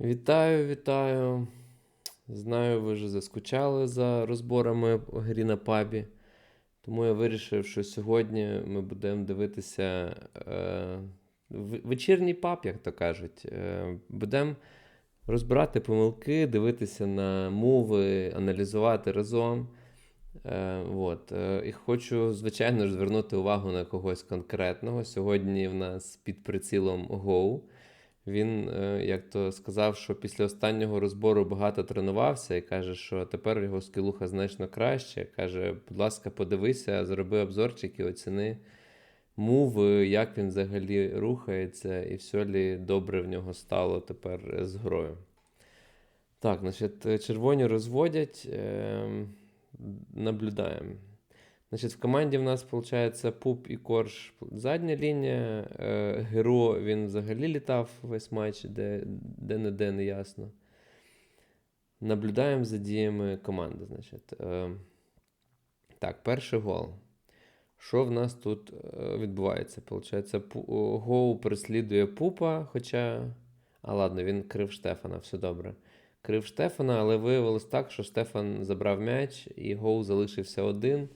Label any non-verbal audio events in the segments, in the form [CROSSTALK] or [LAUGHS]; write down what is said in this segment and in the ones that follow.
Вітаю, вітаю. Знаю, ви вже заскучали за розборами грі на пабі. Тому я вирішив, що сьогодні ми будемо дивитися е, вечірній паб, як то кажуть. Е, будемо розбирати помилки, дивитися на мови, аналізувати разом. Е, от. Е, і хочу, звичайно ж, звернути увагу на когось конкретного. Сьогодні в нас під прицілом Go. Він, е, як то сказав, що після останнього розбору багато тренувався і каже, що тепер його скілуха значно краще. Каже, будь ласка, подивися, зроби обзорчик і оціни муви, як він взагалі рухається, і все лі добре в нього стало тепер з грою. Так, значить, червоні розводять, е, наблюдаємо. Значить, в команді в нас виходить Пуп і Корж задня лінія. Е, Геро він взагалі літав весь матч, де, де не де не ясно. Наблюдаємо за діями команди. Значить. Е, так, перший гол. Що в нас тут е, відбувається? Получається, Гоу переслідує Пупа, хоча. А ладно, він крив Штефана, все добре. Крив Штефана, але виявилось так, що Штефан забрав м'яч, і Гоу залишився один.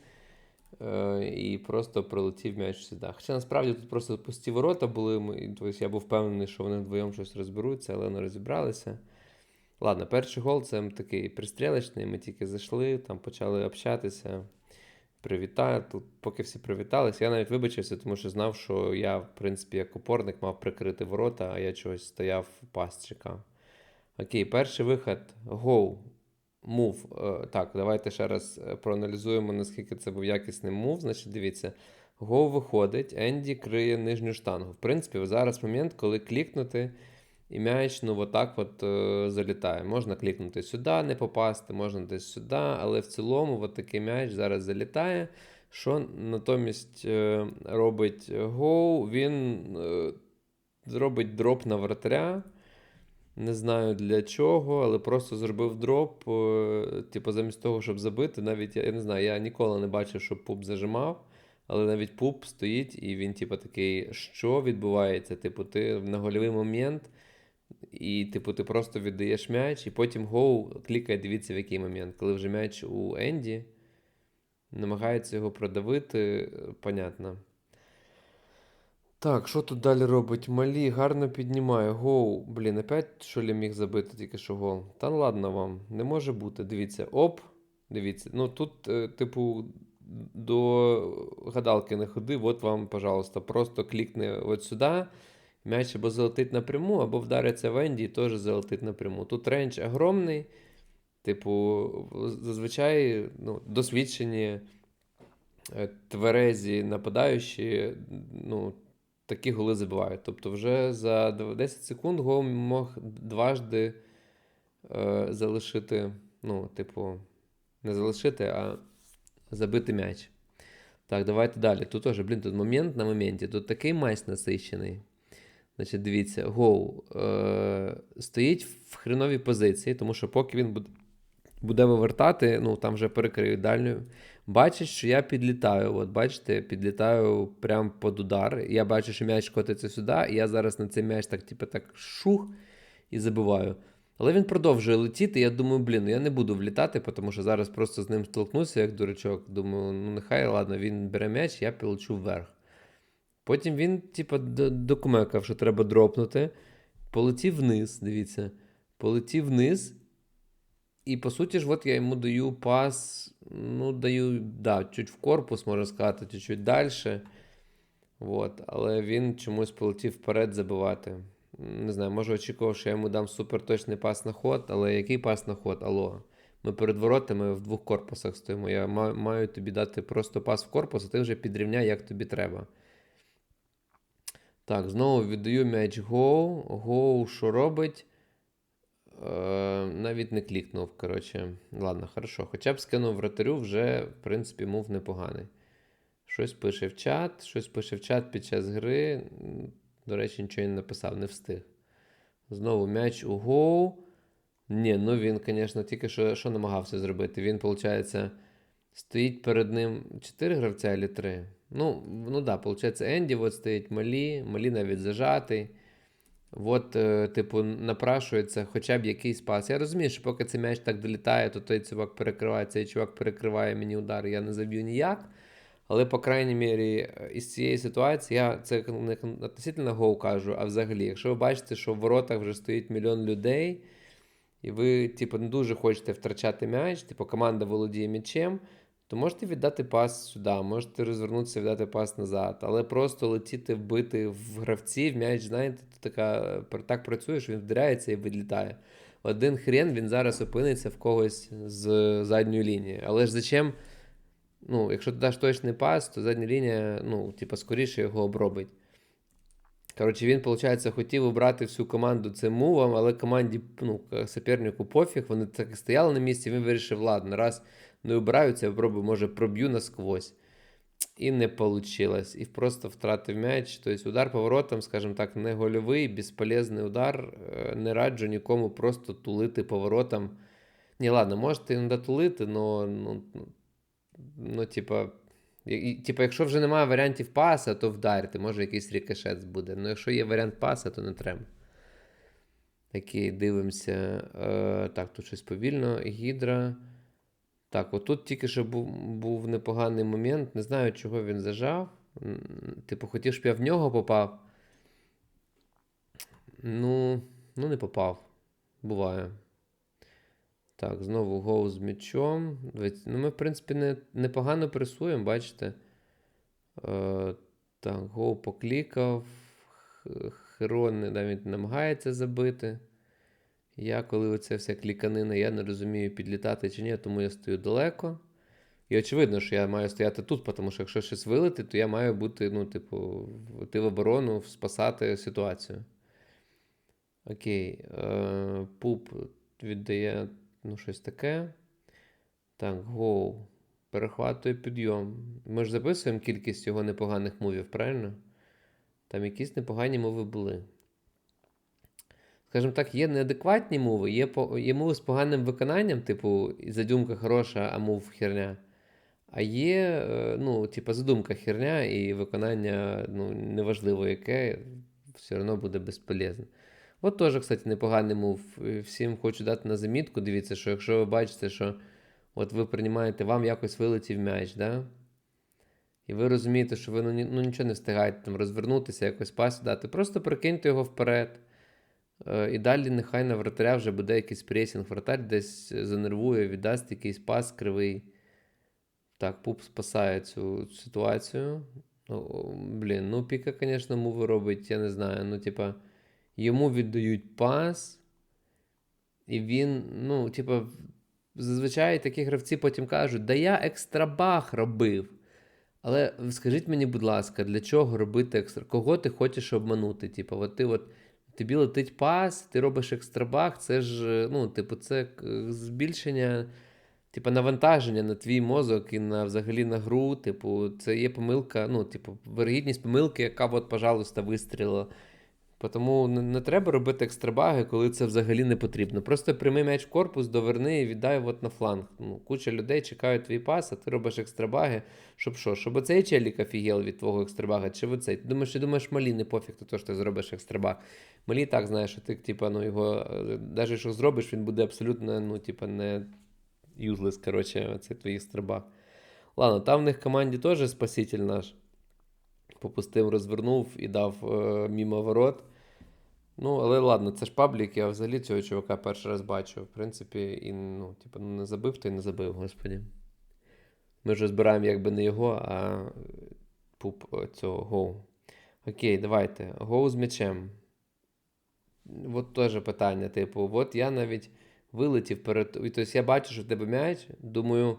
Е, і просто прилетів м'яч сюди. Хоча насправді тут просто пусті ворота були. Тобто я був впевнений, що вони вдвоєм щось розберуться, але не розібралися. Ладно, перший гол це такий пристрілочний. Ми тільки зайшли, там почали общатися. Привітаю. Тут, поки всі привіталися, я навіть вибачився, тому що знав, що я, в принципі, як опорник мав прикрити ворота, а я чогось стояв пас чекав. Окей, перший вихід. Гоу. Мув. Е, Так, давайте ще раз е, проаналізуємо, наскільки це був якісний мув. Значить, дивіться. Гоу виходить, Енді криє нижню штангу. В принципі, зараз момент, коли клікнути, і м'яч, ну, отак от е, залітає. Можна клікнути сюди, не попасти, можна десь сюди, але в цілому от такий м'яч зараз залітає. Що натомість е, робить Гоу? Він е, зробить дроп на вратаря. Не знаю для чого, але просто зробив дроп. е, Типу, замість того, щоб забити, навіть я, я не знаю, я ніколи не бачив, щоб пуп зажимав, але навіть пуп стоїть, і він, типу, такий, що відбувається? Типу, ти на гольовий момент, і, типу, ти просто віддаєш м'яч, і потім гоу клікає, дивіться, в який момент. Коли вже м'яч у Енді, намагається його продавити, понятно. Так, що тут далі робить? Малі гарно піднімає. Гоу. Блін, опять що ли міг забити тільки що гол. Та ладно вам, не може бути. Дивіться, оп. Дивіться. Ну тут, е, типу, до гадалки не ходи. От вам, пожалуйста, просто клікни от сюди. М'яч або залетить напряму, або вдариться в Енді і теж залетить напряму. Тут рейндж огромний. Типу, зазвичай ну, досвідчені е, тверезі нападаючі, ну, такі голи забивають. Тобто, вже за 10 секунд гол мог дважди е, залишити, ну, типу, не залишити, а забити м'яч. Так, давайте далі. Тут теж, блін, тут момент на моменті. Тут такий майс насичений. Значить, дивіться, гоу е, стоїть в хреновій позиції, тому що поки він буде, буде вивертати, ну там вже перекриють дальню. Бачить, що я підлітаю. От бачите, підлітаю прямо під удар. Я бачу, що м'яч котиться сюди, і я зараз на цей м'яч так, типу, так шух і забиваю. Але він продовжує летіти. Я думаю, блін, ну я не буду влітати, тому що зараз просто з ним столкнуся, як дурачок. Думаю, ну нехай, ладно, він бере м'яч, я полечу вверх. Потім він, типу, докумекав, що треба дропнути. Полетів вниз, дивіться. Полетів вниз. І по суті ж, от я йому даю пас. Ну, даю, да, чуть в корпус, можна сказати, чуть-чуть далі. От, але він чомусь полетів вперед забивати. Не знаю, може очікував, що я йому дам суперточний пас на ход, але який пас на ход? Алло. Ми перед воротами в двох корпусах стоїмо. Я маю тобі дати просто пас в корпус, а ти вже підрівняй, як тобі треба. Так, знову віддаю м'яч Гоу. Гоу, що робить? Е, навіть не клікнув. Коротше, ладно, хорошо. Хоча б скинув вратарю, вже, в принципі, мув непоганий. Щось пише в чат, щось пише в чат під час гри. До речі, нічого не написав, не встиг. Знову м'яч у гоу. Ні, ну він, звісно, тільки що, що намагався зробити. Він, виходить, стоїть перед ним 4 гравця або 3. Ну, ну да, виходить, Енді от стоїть малі, малі навіть зажатий. От, е, типу, напрашується хоча б якийсь пас. Я розумію, що поки цей м'яч так долітає, то той чувак перекриває, цей чувак перекриває мені удар, я не заб'ю ніяк. Але, по крайній мірі, е, із цієї ситуації, я це не относительно гол кажу, а взагалі, якщо ви бачите, що в воротах вже стоїть мільйон людей, і ви, типу, не дуже хочете втрачати м'яч, типу, команда володіє м'ячем, то можете віддати пас сюди, можете розвернутися, віддати пас назад. Але просто летіти, вбити в гравців, м'яч, знаєте, то така, так працює, що він вдаряється і відлітає. Один хрен він зараз опиниться в когось з задньої лінії. Але ж зачем? Ну, якщо ти даш точний пас, то задня лінія, ну, типу, скоріше його обробить. Коротше, він, виходить, хотів обрати всю команду цим мувом, але команді, ну, супернику пофіг, вони так і стояли на місці, він вирішив, ладно, раз не обираються, я пробую, може, проб'ю насквозь. І не вийшло. І просто втратив м'яч. Тобто удар поворотом, скажімо так, не гольовий, безполезний удар. Е, Не раджу нікому просто тулити поворотом. Ні, ладно, можете іноді тулити, але ну, ну, ну, типа, типа, якщо вже немає варіантів паса, то вдарити, може якийсь рикошет буде. Ну, якщо є варіант паса, то не треба. Окей, дивимося. Е, так, тут щось повільно. Гідра. Так, отут тільки що був, був непоганий момент. Не знаю, чого він зажав. Типу, хотів, щоб я в нього попав. Ну, ну не попав. Буває. Так, знову гол з м'ячом. Ну, ми, в принципі, не, непогано пресуємо, бачите. Е, так, гол поклікав. Херон навіть намагається забити. Я, коли оця вся кліканина, я не розумію, підлітати чи ні, тому я стою далеко. І очевидно, що я маю стояти тут, тому що якщо щось вилетить, то я маю бути, ну, типу, йти в оборону, спасати ситуацію. Окей. Е, пуп віддає ну, щось таке. Так, гоу. Перехватує підйом. Ми ж записуємо кількість його непоганих мувів, правильно? Там якісь непогані мови були. Скажімо так, є неадекватні мови, є, є мови з поганим виконанням, типу, задумка хороша, а мов херня. А є, е, ну, типу, задумка херня і виконання, ну, неважливо яке, все одно буде безполезне. От теж, кстати, непоганий мув. Всім хочу дати на замітку. Дивіться, що якщо ви бачите, що от ви приймаєте, вам якось вилетів м'яч, да? і ви розумієте, що ви ну, ну, нічого не встигаєте там розвернутися, якось пас дати, просто прикиньте його вперед. Е, І далі нехай на вратаря вже буде якийсь пресінг. Вратар десь занервує, віддасть якийсь пас кривий. Так, пуп спасає цю ситуацію. Ну, блін, ну Піка, звісно, муви робить, я не знаю. Ну, типа, йому віддають пас, і він, ну, типа, зазвичай такі гравці потім кажуть, да я екстрабах робив. Але скажіть мені, будь ласка, для чого робити екстра? Кого ти хочеш обманути? Типу, от ти от тобі летить пас, ти робиш екстрабах, це ж, е, ну, типу, це збільшення, типу, навантаження на твій мозок і на взагалі на гру. Типу, це є помилка, ну, типу, вирогідність помилки, яка, от, пожалуйста, вистрілила. Тому не, не треба робити екстрабаги, коли це взагалі не потрібно. Просто прийми м'яч в корпус, доверни і віддай от на фланг. Ну, куча людей чекають твій пас, а ти робиш екстрабаги. Щоб що? Щоб оцей челік офігел від твого екстрабага, чи оцей? Ти думаєш, ти думаєш, малі не пофіг, то, що ти зробиш екстрабаг. Малі так знаєш, що ти, типа, ну, його, навіть якщо зробиш, він буде абсолютно, ну, типа, не useless, коротше, це твій екстрабаг. Ладно, там в них команді теж спаситель наш. Попустив, розвернув і дав е, мімо ворот. Ну, але ладно, це ж паблік, я взагалі цього чувака перший раз бачу. В принципі, і ну, типу, не забив, то й не забив, господі. Ми вже збираємо якби не його, а е, пуп е, цього гоу. Окей, давайте. Гоу з м'ячем. От теж питання, типу, от я навіть вилетів перед. Тобто я бачу, що в тебе м'яч, думаю.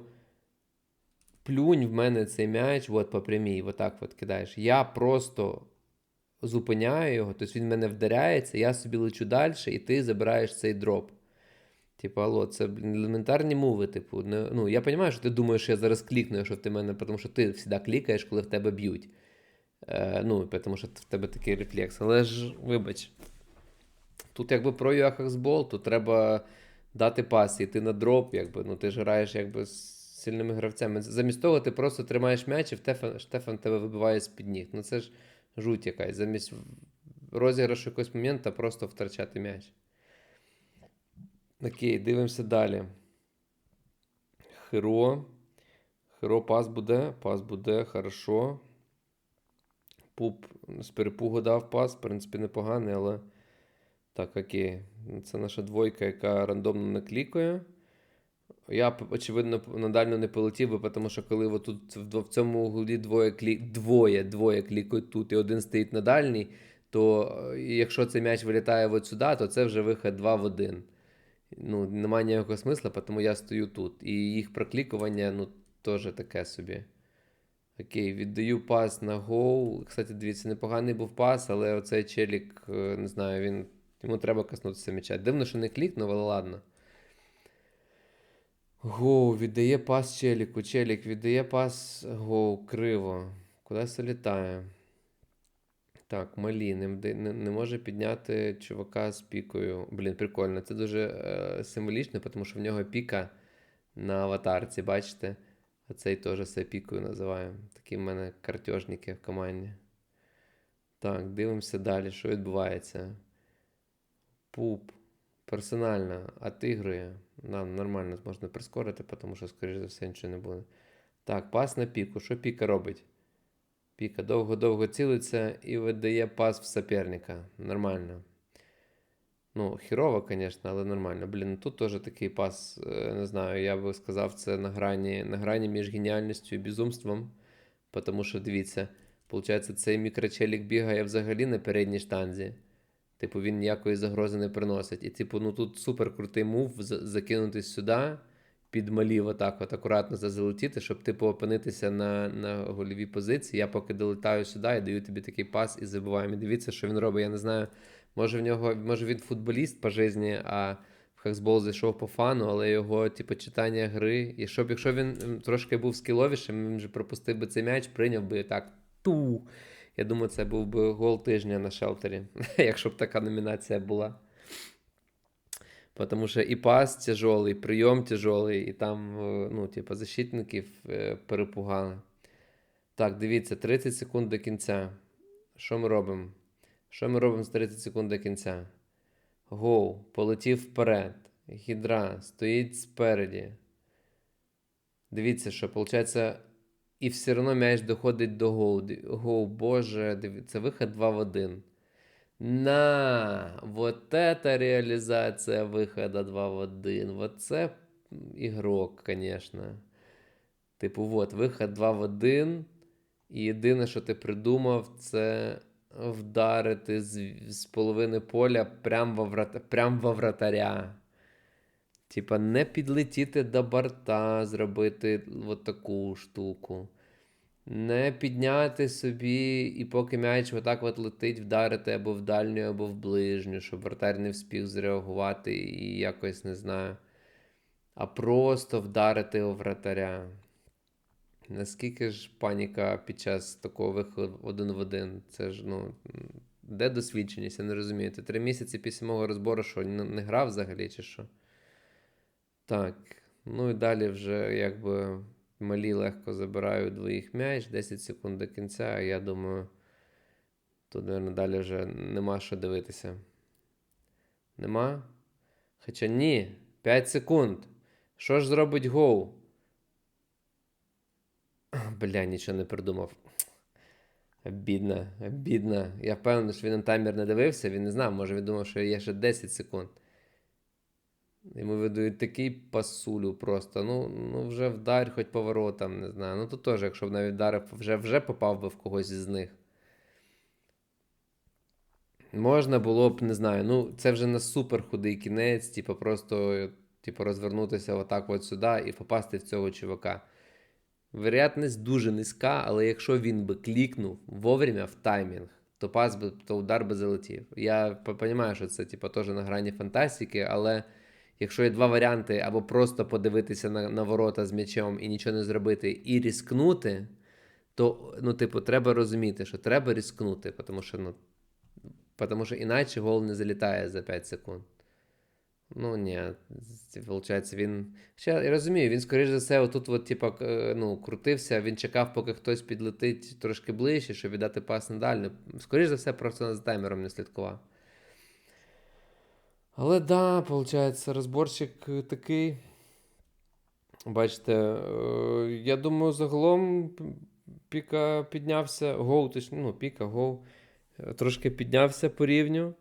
Плюнь в мене цей м'яч, от по прямій, отак от кидаєш. Я просто зупиняю його, тобто він в мене вдаряється, я собі лечу далі, і ти забираєш цей дроп. Типу, алло, це елементарні мови. Типу, не, ну, я розумію, що ти думаєш, що я зараз клікну, в ти мене, тому що ти завжди клікаєш, коли в тебе б'ють. Е, ну, тому що в тебе такий рефлекс. Але ж, вибач, тут якби про Юахаксбол, то треба дати пас, йти на дроп, якби, ну, ти ж граєш якби з сильними гравцями. Замість того ти просто тримаєш м'яч і Штефан, Штефан тебе вибиває з-під ніг. Ну це ж жуть якась. Замість розіграшу якогось моменту просто втрачати м'яч. Окей, дивимося далі. Херо. Херо пас буде. Пас буде, хорошо. Пуп з перепугу дав пас, в принципі, непоганий, але. Так, окей. Це наша двойка, яка рандомно наклікує. Я, очевидно, на дальню не полетів би, тому що коли в, цьому углі двоє, клі... двоє, двоє клікають тут і один стоїть на дальній, то е, якщо цей м'яч вилітає от сюди, то це вже вихід 2 в 1. Ну, немає ніякого смисла, тому я стою тут. І їх проклікування, ну, теж таке собі. Окей, віддаю пас на гоу. Кстати, дивіться, непоганий був пас, але оцей челік, е, не знаю, він. Йому треба коснутися м'яча. Дивно, що не клікнув, але ладно. Гоу, віддає пас челіку. Челік віддає пас гоу, криво. Кудись літає. Так, малі, не, не, не може підняти чувака з пікою. Блін, прикольно. Це дуже е, символічно, тому що в нього піка на аватарці, бачите? А цей теж себе пікою називає. Такі в мене картежники в команді. Так, дивимося далі, що відбувається. Пуп. Персонально отигрує. Нам нормально можна прискорити, тому що, скоріш за все, нічого не буде. Так, пас на піку. Що піка робить? Піка довго-довго цілиться і видає пас в соперника. Нормально. Ну, хірово, звісно, але нормально. Блін, ну тут теж такий пас, е, не знаю, я би сказав, це на грані, на грані між геніальністю і безумством. Тому що, дивіться, виходить, цей мікрочелік бігає взагалі на передній штанзі. Типу, він ніякої загрози не приносить. І, типу, ну тут супер крутий мув закинутись сюди, під малів, отак, от акуратно залетіти, щоб типу опинитися на, на гольовій позиції. Я поки долетаю сюди і даю тобі такий пас і забуваємо. І дивіться, що він робить. Я не знаю, може в нього, може він футболіст по житті, а в хаксбол зайшов по фану, але його, типу, читання гри. І щоб, якщо він трошки був скіловішим, він вже пропустив би цей м'яч, прийняв би так ту. Я думаю, це був би гол тижня на шелтері, [LAUGHS] якщо б така номінація була. Потому що і пас тяжелий, і прийом тяжелий, і там, е, ну, типу, защитників е, перепугали. Так, дивіться, 30 секунд до кінця. Що ми робимо? Що ми робимо з 30 секунд до кінця? Гоу, полетів вперед. Гідра стоїть спереді. Дивіться, що виходить, і все одно м'яч доходить до гоу. Гоу, боже, дивіться, вихід 2 в 1. На, вот это реализация выхода 2 в 1. Вот це ігрок, конечно. Типу, вот, виход 2 в 1. І єдине, що ти придумав, це вдарити з, з половини поля прям во, врата, прям во вратаря. Типа, не підлетіти до борта, зробити от таку штуку. Не підняти собі, і поки м'яч отак от летить, вдарити або в дальню, або в ближню, щоб вратар не встиг зреагувати і якось не знаю. А просто вдарити у вратаря. Наскільки ж паніка під час такого виходу один в один? Це ж, ну, де досвідченість? Я не розумію. Ти три місяці після мого розбору, що не, грав взагалі, чи що? Так, ну і далі вже якби малі легко забирають двоїх м'яч, 10 секунд до кінця, а я думаю, тут, мабуть, далі вже нема що дивитися. Нема? Хоча ні, 5 секунд. Що ж зробить гоу? Бля, нічого не придумав. Обідно, обідно. Я впевнений, що він на таймер не дивився, він не знав, може він думав, що є ще 10 секунд. Йому видають такий пасулю просто. Ну, ну вже вдар, хоч поворотом, не знаю. Ну тут теж, якщо б навіть вдарив, вже, вже попав би в когось із них. Можна було б, не знаю, ну це вже на супер худий кінець, типу, просто типу, розвернутися отак от сюди і попасти в цього чувака. Вероятність дуже низька, але якщо він би клікнув вовремя в таймінг, то пас би, то удар би залетів. Я розумію, що це типу, теж на грані фантастики, але якщо є два варіанти, або просто подивитися на, на ворота з м'ячем і нічого не зробити, і різкнути, то ну, типу, треба розуміти, що треба різкнути, тому що, ну, тому що іначе гол не залітає за 5 секунд. Ну, ні, виходить, він. Ще я розумію, він, скоріш за все, отут, от, типа, ну, крутився, він чекав, поки хтось підлетить трошки ближче, щоб віддати пас на дальню. Скоріш за все, просто за таймером не слідкував. Але да, виходить, розборчик е, такий. Бачите, е, я думаю, загалом Піка піднявся, гоу, точно, ну, Піка, гоу, е, трошки піднявся по рівню.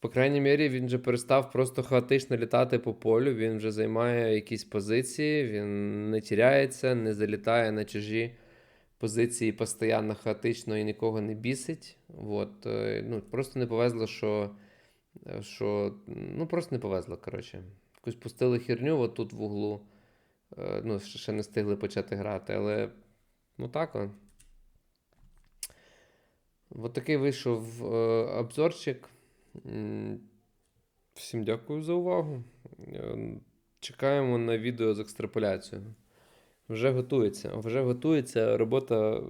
По крайній мірі, він вже перестав просто хаотично літати по полю, він вже займає якісь позиції, він не тіряється, не залітає на чужі позиції постійно хаотично і нікого не бісить. От, е, ну, просто не повезло, що, е, що ну, просто не повезло, коротше. Якусь пустили херню от тут в углу. Е, Ну, ще не встигли почати грати, але ну так. он. От такий вийшов обзорчик. Всім дякую за увагу. Чекаємо на відео з екстраполяцією. Вже готується. Вже готується, робота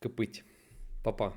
кипить. Па-па.